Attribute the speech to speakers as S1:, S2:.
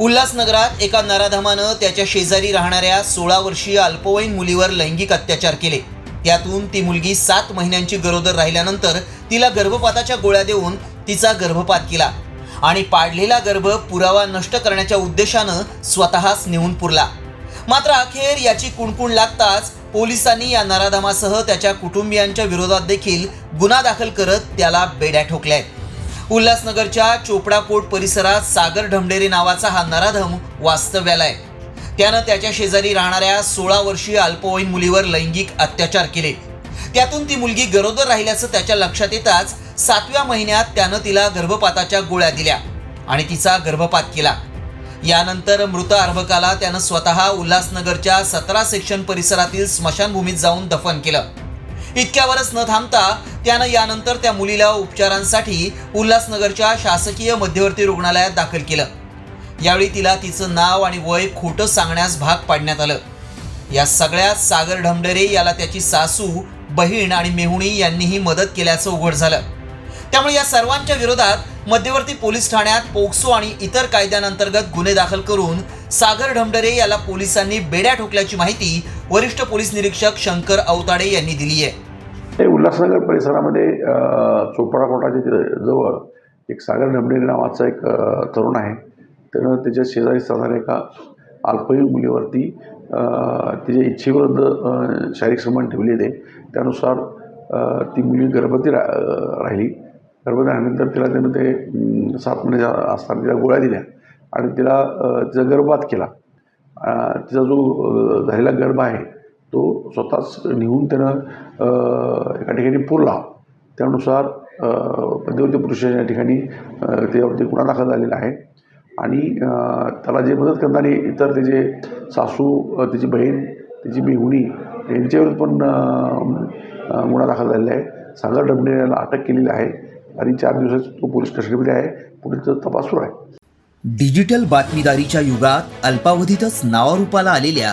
S1: उल्हासनगरात एका नराधमानं त्याच्या शेजारी राहणाऱ्या सोळा वर्षीय अल्पवयीन मुलीवर लैंगिक अत्याचार केले. त्यातून ती मुलगी सात महिन्यांची गरोदर राहिल्यानंतर तिला गर्भपाताच्या गोळ्या देऊन तिचा गर्भपात केला आणि पाडलेला गर्भ पुरावा नष्ट करण्याच्या उद्देशानं स्वतःच नेऊन पुरला. मात्र अखेर याची कुणकुण लागताच पोलिसांनी या नराधमासह त्याच्या कुटुंबियांच्या विरोधात देखील गुन्हा दाखल करत त्याला बेड्या ठोकल्या आहेत. उल्हासनगरच्या चोपडा कोट परिसरात सागर ढमडेरे नावाचा हा नराधम वास्तव्याला आहे. त्यानं त्याच्या शेजारी राहणाऱ्या सोळा वर्षीय अल्पवयीन मुलीवर लैंगिक अत्याचार केले. त्यातून ती मुलगी गरोदर राहिल्याचं त्याच्या लक्षात येताच सातव्या महिन्यात त्यानं तिला गर्भपाताच्या गोळ्या दिल्या आणि तिचा गर्भपात केला. यानंतर मृत अर्भकाला त्यानं स्वतः उल्हासनगरच्या सतरा सेक्शन परिसरातील स्मशानभूमीत जाऊन दफन केलं. इतक्यावरच न थांबता त्यानं यानंतर त्या मुलीला उपचारांसाठी उल्हासनगरच्या शासकीय मध्यवर्ती रुग्णालयात दाखल केलं. यावेळी तिला तिचं नाव आणि वय खोटं सांगण्यास भाग पाडण्यात आलं. या सगळ्यात सागर ढमडरे याला त्याची सासू बहीण आणि मेहुणी यांनीही मदत केल्याचं उघड झालं. त्यामुळे या सर्वांच्या विरोधात मध्यवर्ती पोलीस ठाण्यात पोक्सो आणि इतर कायद्यांअंतर्गत गुन्हे दाखल करून सागर ढमडरे याला पोलिसांनी बेड्या ठोकल्याची माहिती वरिष्ठ पोलीस निरीक्षक शंकर अवताडे यांनी दिली आहे
S2: हे उल्हासनगर परिसरामध्ये अ, चोपडा कोटाच्या तिथे जवळ एक सागर ढमडेरे नावाचा एक तरुण आहे. त्यानं त्याच्या शेजारी साधारण एका अल्पवयीन मुलीवरती तिच्या इच्छेविरुद्ध शारीरिक संबंध ठेवले होते. त्यानुसार ती मुलगी गर्भवती रा राहिली. गर्भवती राहिल्यानंतर तिला त्यानं ते सात महिने असताना तिला गोळ्या दिल्या आणि तिला तिचा गर्भपात केला. तिचा जो झालेला गर्भ आहे तो स्वतःच निघून त्यानं एका ठिकाणी पुरला. त्यानुसार मध्यवर्ती पुरुषाच्या या ठिकाणी त्याच्यावरती गुन्हा दाखल झालेला आहे. आणि त्याला जे मदत करणारे इतर त्याचे सासू त्याची बहीण त्याची मेहुणी यांच्यावर पण गुन्हा दाखल झालेला आहे. सागर डबणे याला अटक केलेली आहे. आणि चार दिवसात तो पोलीस कस्टडीमध्ये आहे. पुढे तपास सुरू आहे.
S1: डिजिटल बातमीदारीच्या युगात अल्पावधीतच नावारूपाला आलेल्या